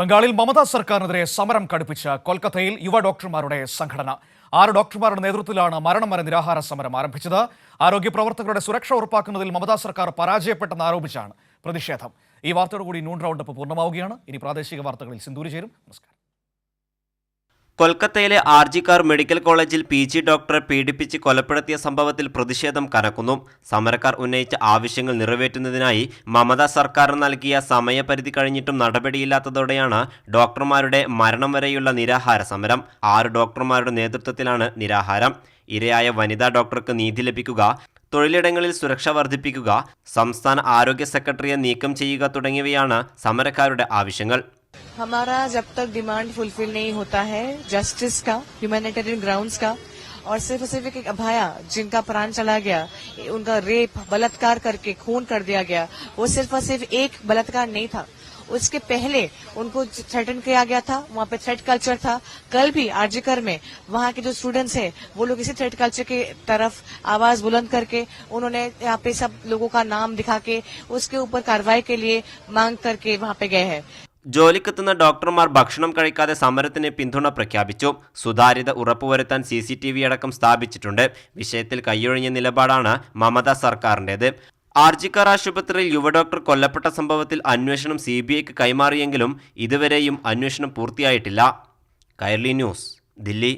ബംഗാളിൽ മമതാ സർക്കാരിനെതിരെ സമരം കടുപ്പിച്ച കൊൽക്കത്തയിൽ യുവ ഡോക്ടർമാരുടെ സംഘടന. ആറ് ഡോക്ടർമാരുടെ നേതൃത്വത്തിലാണ് മരണം വരെ നിരാഹാര സമരം ആരംഭിച്ചത്. ആരോഗ്യ പ്രവർത്തകരുടെ സുരക്ഷ ഉറപ്പാക്കുന്നതിൽ മമതാ സർക്കാർ പരാജയപ്പെട്ടെന്ന് ആരോപിച്ചാണ് പ്രതിഷേധം. ഈ വാർത്തയോടുകൂടി നൂൺ റൗണ്ട് അപ്പ് പൂർണമാവുകയാണ്. ഇനി പ്രാദേശിക വാർത്തകളിൽ സിന്ദൂരി ചേരും. നമസ്കാരം. കൊൽക്കത്തയിലെ ആർ ജി കാർ മെഡിക്കൽ കോളേജിൽ പി ജി ഡോക്ടറെ പീഡിപ്പിച്ച് കൊലപ്പെടുത്തിയ സംഭവത്തിൽ പ്രതിഷേധം കനക്കുന്നു. സമരക്കാർ ഉന്നയിച്ച ആവശ്യങ്ങൾ നിറവേറ്റുന്നതിനായി മമത സർക്കാർ നൽകിയ സമയപരിധി കഴിഞ്ഞിട്ടും നടപടിയില്ലാത്തതോടെയാണ് ഡോക്ടർമാരുടെ മരണം വരെയുള്ള നിരാഹാര സമരം. ആറ് ഡോക്ടർമാരുടെ നേതൃത്വത്തിലാണ് നിരാഹാരം. ഇരയായ വനിതാ ഡോക്ടർക്ക് നീതി ലഭിക്കുക തൊഴിലിടങ്ങളിൽ സുരക്ഷ വർദ്ധിപ്പിക്കുക സംസ്ഥാന ആരോഗ്യ സെക്രട്ടറിയെ നീക്കം ചെയ്യുക തുടങ്ങിയവയാണ് സമരക്കാരുടെ ആവശ്യങ്ങൾ. हमारा जब तक डिमांड फुलफिल नहीं होता है जस्टिस का ह्यूमैनिटेरियन ग्राउंड्स का, और सिर्फ़ सिर्फ़ एक अभाया जिनका प्राण चला गया उनका रेप, बलात्कार करके खून कर दिया गया, वो सिर्फ़ और सिर्फ़ एक बलात्कार नहीं था। उसके पहले उनको थ्रेटन किया गया था, वहाँ पे थ्रेट कल्चर था। कल भी आरजीकर में वहाँ के जो स्टूडेंट्स हैं, वो लोग इसी थ्रेट कल्चर की तरफ़ आवाज़ बुलंद करके उन्होंने यहाँ पे सब लोगों का नाम दिखा के उसके ऊपर कार्रवाई के लिए मांग करके वहाँ पे गए हैं। ജോലിക്കെത്തുന്ന ഡോക്ടർമാർ ഭക്ഷണം കഴിക്കാതെ സമരത്തിന് പിന്തുണ പ്രഖ്യാപിച്ചു. സുതാര്യത ഉറപ്പുവരുത്താൻ സി സി ടി വി അടക്കം സ്ഥാപിച്ചിട്ടുണ്ട്. വിഷയത്തിൽ കൈയൊഴിഞ്ഞ നിലപാടാണ് മമത സർക്കാരിന്റേത്. ആർജിക്കാർ ആശുപത്രിയിൽ യുവ ഡോക്ടർ കൊല്ലപ്പെട്ട സംഭവത്തിൽ അന്വേഷണം സി ബി ഐക്ക് കൈമാറിയെങ്കിലും ഇതുവരെയും അന്വേഷണം പൂർത്തിയായിട്ടില്ല. കൈർലി ന്യൂസ് ദില്ലി.